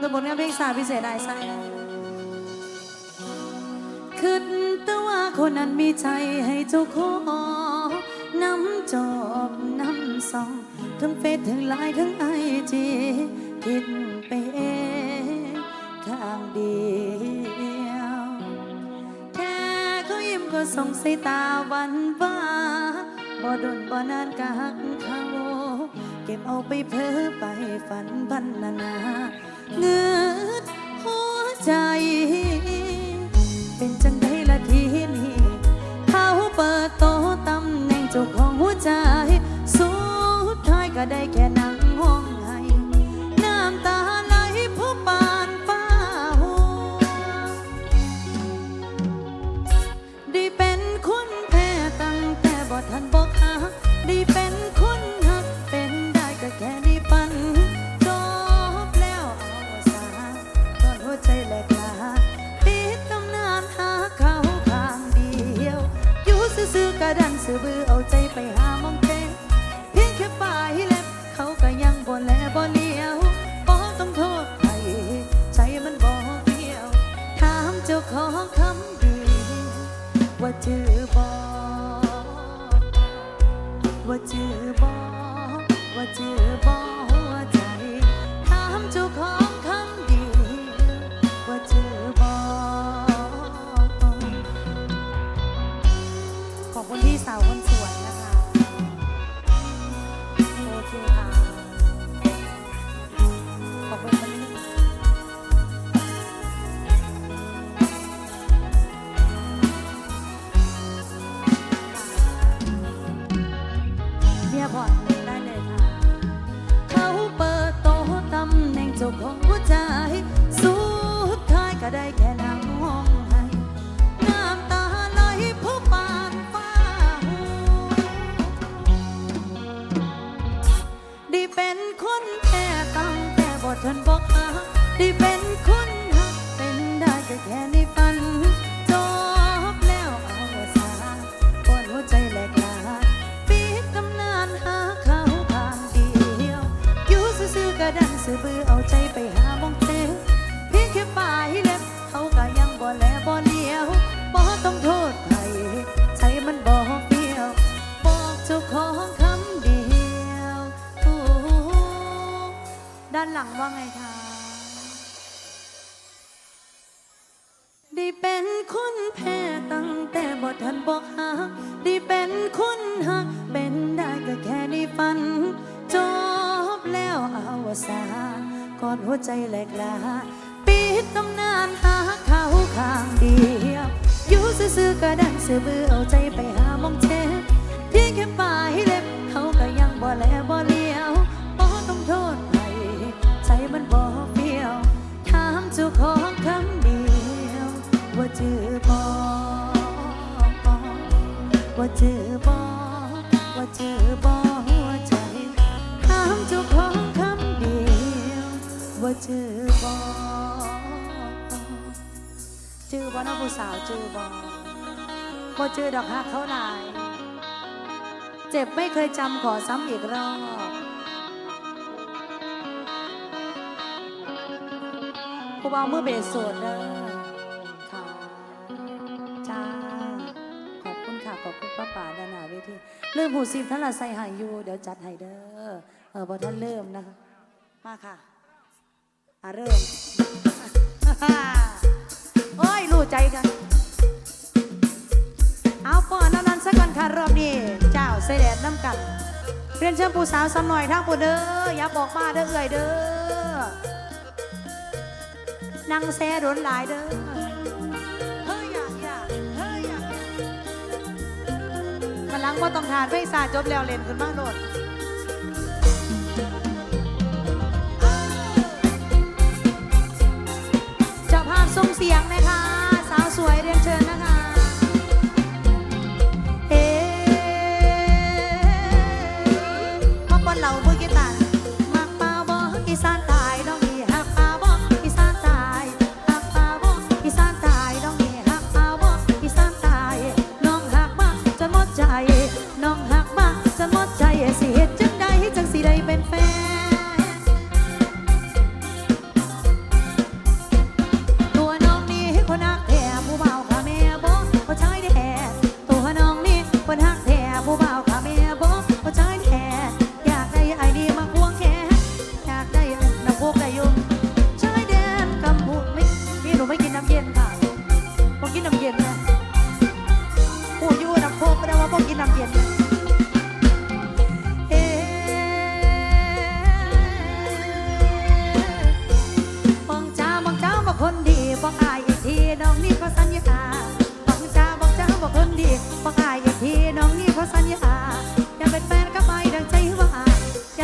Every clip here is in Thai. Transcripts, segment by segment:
โดยผลงานเพลงสาวพิเศษได้ใส่คิดแต่ว่าคนนั้นมีใจให้เจ้าของน้ำจอบน้ำซอง ทั้งเฟซทั้งไลน์ทั้งไอจีคิดไปเองข้างเดียวแค่เขายิ้มก็ส่งสายตาหวันว่าบ่โดนบ่นานกักเขา เก็บเอาไปเพ้อไปฝันพันนานา เได้แค่ ซื่อๆก็ดันซื่อบือเอาใจไปหามองเทเพียงแค่ปลายเล็บเขาก็ยังบ่แลบ่เลี้ยวบ่ต้องโทษใครใจมันบ่เปรี้ยว ถามเจ้าของคำเดียว ว่าเจอบอว่าเจอบอว่าเจอบอหัวใจ ถามเจ้าของคำเดียว ว่าเจอบอกจือบ่น้องผู้สาวเจอบ บ่จือดอกฮักเขาหลาย เจ็บไม่เคยจำขอซ้ำอีกรอบผู้บ่าวมือเบสโสดเด้อค่ะจ้า ขอบคุณค่ะ ขอบคุณป้าป่าดานาเวทีเริ่มหูสิบท่านละใส่หายอยู่ เดี๋ยวจัดให้เด้อ เออพอท่านเริ่มนะคะ มาค่ะอะเริ่ม โอ้ยรู้ใจกัน เอาปอนเอานั้นสักก่อนค่ะรอบนี้ เจ้าเสด็จน้ำกันเรียนเชิญผู้สาวสำหน่อยทางผู้เด้ออย่าบอกมาเด้อเอื่อยเด้อนั่งแซ่รนหลายเด้อเฮ้ยอยากอยากเฮ้ยอยากมันลังว่าต้องทานเพลงซาจบแล้วเล่นขึ้นมาโลดเจ้าภาพส่งเสียงนะคะ สาวสวยเรียนเชิญนะคะ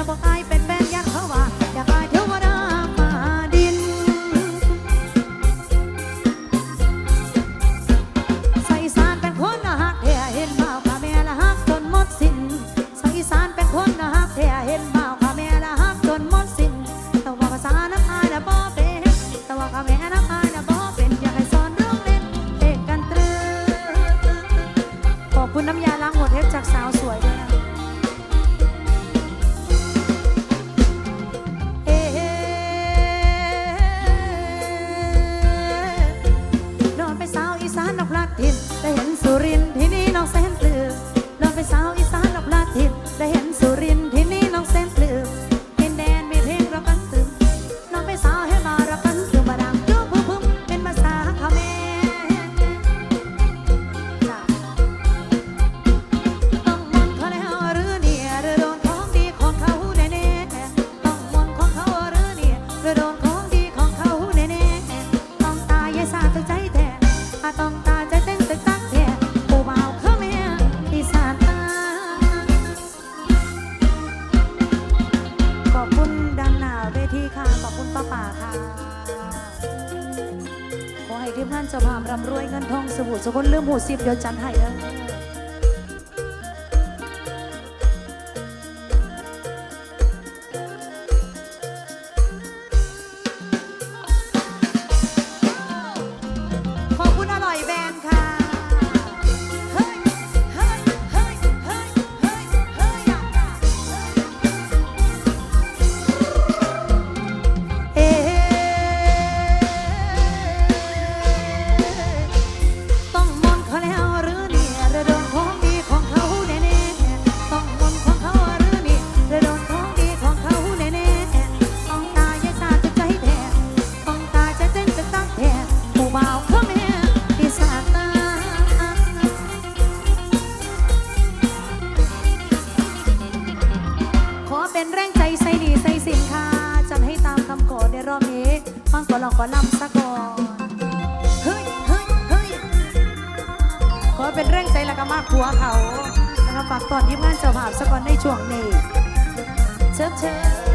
survive. รื่องหมูสิบเดี๋ยวจัดให้เด้อ ขอนำซะก่อนเฮ้ยเฮ้ยเฮ้ยขอเป็นเรื่องใจละก็มากผัวเขาแล้วก็ฝากตอนทีมงานเจ้าภาพซะก่อนในช่วงนี้เชิญเชิญ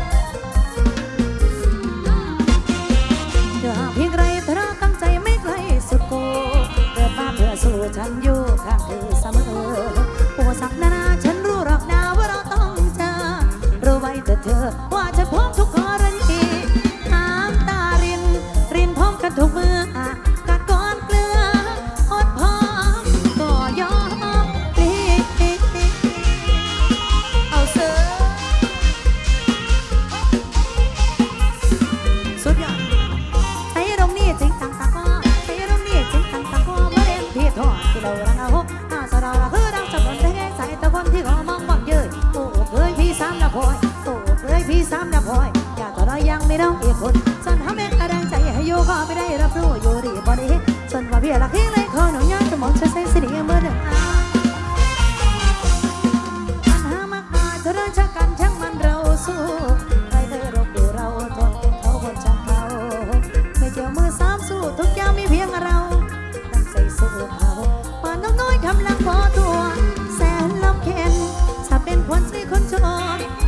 ที่ทองที่เราระนาหกอาสราระคือดังสมนได้ไงใส่ตะคนที่กอมองมองเยยโอ้เอ้ยพี่สามนะพอยโอ้เอ้ยพี่สามนะพอยอยาต่อรอยยังไม่ต้องอีกคนฉันทำเองกระดงใจให้โยก็ไม่ได้รับรู้อยู่ดีบอดี้ฉันว่าพี่ละที่เลย กำลังพอตัว แสนลำเค็งถ้าเป็นคนใช้คนชอบ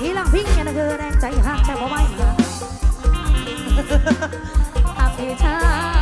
อีหลังพิงกันนะคือแรงใจหักแต่บ่ไหวนะอภิชา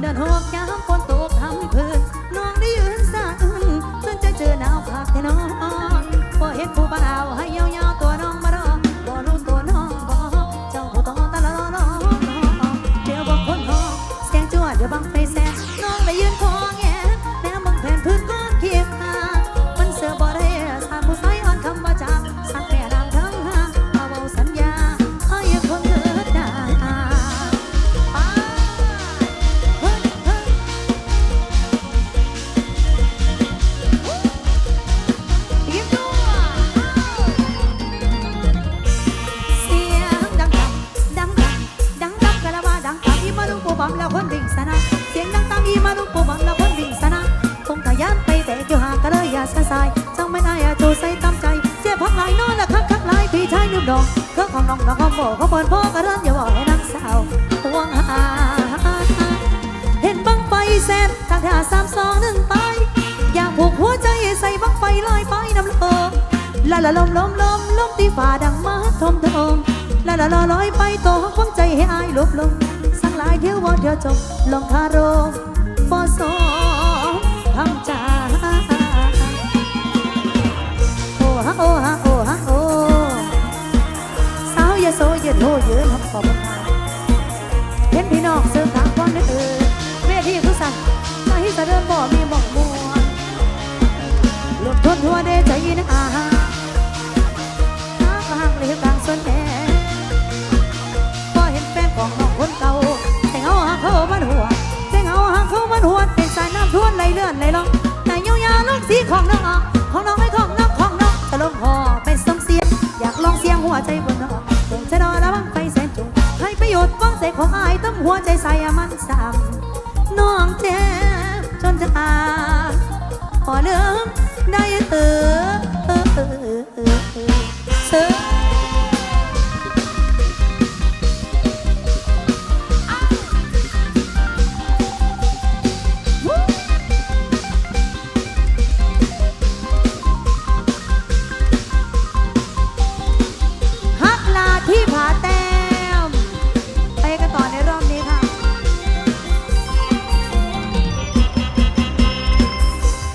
เดินหอบยามฝน ถ้าสามสองหนึ่งไป อยากผูกหัวใจใส่บังไฟลอยไปน้ำลมลาลาลมลมลมลมที่ฝ่าดังมาทมทมลาลาลอลอยไปต่อควงใจให้อายลบลมสั่งลายเที่ยววอดเดียวจบลงคาโรงปอสองทำใจโอ้ฮะโอ้ฮะโอ้ฮะโอ้สาวอย่าโซอย่าโทเยอะครัขอบคุณค่เห็นพี่น้องเสื้อขา ลงแต่ยาวๆลกสีของน้องของน้องให้ของน้องของน้องจะลงหอเป็นสมเสียง อยากลองเสียงหัวใจบนน้อกคงจะนอนระวังไปแสนจุกให้ประโยชน์ฟัองใจของอายต้มหัวใจใส่มันซ้ำน้องเจ็บจนจะตาขอเลิมได้เออ